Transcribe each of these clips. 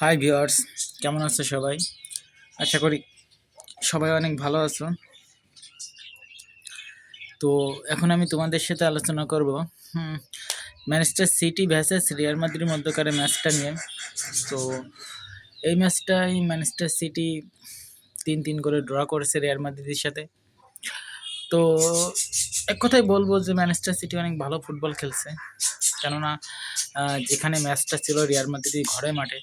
Hi viewers কেমন আছো সবাই? আশা করি সবাই অনেক ভালো আছো। তো এখন আমি তোমাদের সাথে আলোচনা করব ম্যানচেস্টার সিটি ভ্যাসেস রিয়াল মাদ্রিদের মধ্যকার ম্যাচটা নিয়ে। তো এই ম্যাচটাই ম্যানচেস্টার সিটি তিন তিন করে ড্র করেছে রিয়াল মাদ্রিদের সাথে। তো এক কথাই বলব যে ম্যানচেস্টার সিটি অনেক ভালো ফুটবল খেলছে। কেননা যেখানে ম্যাচটা ছিল রিয়াল মাদ্রিদের ঘরে মাঠে।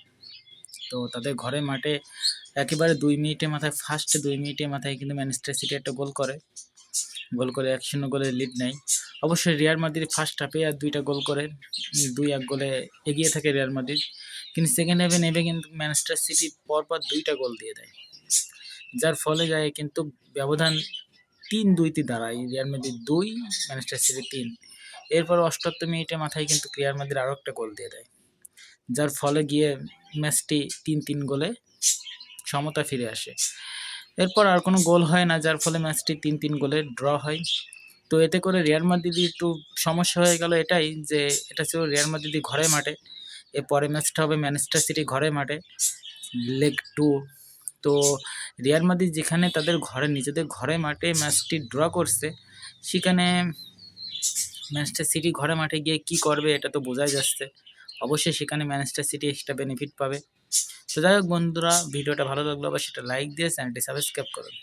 তো তাদের ঘরে মাঠে একেবারে দুই মিনিটের মাথায় ফার্স্ট দুই মিনিটের মাথায় কিন্তু ম্যানচেস্টার সিটি একটা গোল করে। গোল করে এক শূন্য গোলের লিড নেয়। অবশ্যই রিয়াল মাদ্রিদ ফার্স্ট হাফে আর দুইটা গোল করে, দুই এক গোলে এগিয়ে থাকে রিয়াল মাদ্রিদ কিন্তু সেকেন্ড হাফে নেবে কিন্তু ম্যানচেস্টার সিটি পরপর দুইটা গোল দিয়ে দেয়। যার ফলে যায় কিন্তু ব্যবধান তিন দুইতে দাঁড়ায়। রিয়াল মাদ্রিদ দুই ম্যানচেস্টার সিটি তিন। এরপর অষ্টাত্তর মিনিটের মাথায় কিন্তু রিয়াল মাদ্রিদ আরও একটা গোল দিয়ে দেয়। যার ফলে গিয়ে ম্যাচটি তিন তিন গোলে সমতা ফিরে আসে। এরপর আর কোনো গোল হয় না, যার ফলে ম্যাচটি তিন তিন গোলে ড্র হয়। তো এতে করে রিয়াল মাদ্রিদি একটু সমস্যা হয়ে গেল এটাই যে, এটা ছিল রিয়াল মাদ্রিদি ঘরে মাঠে। এর পরে ম্যাচটা হবে ম্যানচেস্টার সিটি ঘরে মাঠে, লেগ টু। তো রিয়াল মাদ্রিদ যেখানে তাদের ঘরে, নিজেদের ঘরে মাঠে ম্যাচটি ড্র করছে, সেখানে ম্যানচেস্টার সিটি ঘরে মাঠে গিয়ে কি করবে এটা তো বোঝাই যাচ্ছে। অবশ্যই সেখানে ম্যানেস্টার সিটি এক্সট্রা বেনিফিট পাবে। তো যাই হোক বন্ধুরা, ভিডিওটা ভালো লাগল আবার সেটা লাইক দিয়ে চ্যানেলটি সাবস্ক্রাইব করুন।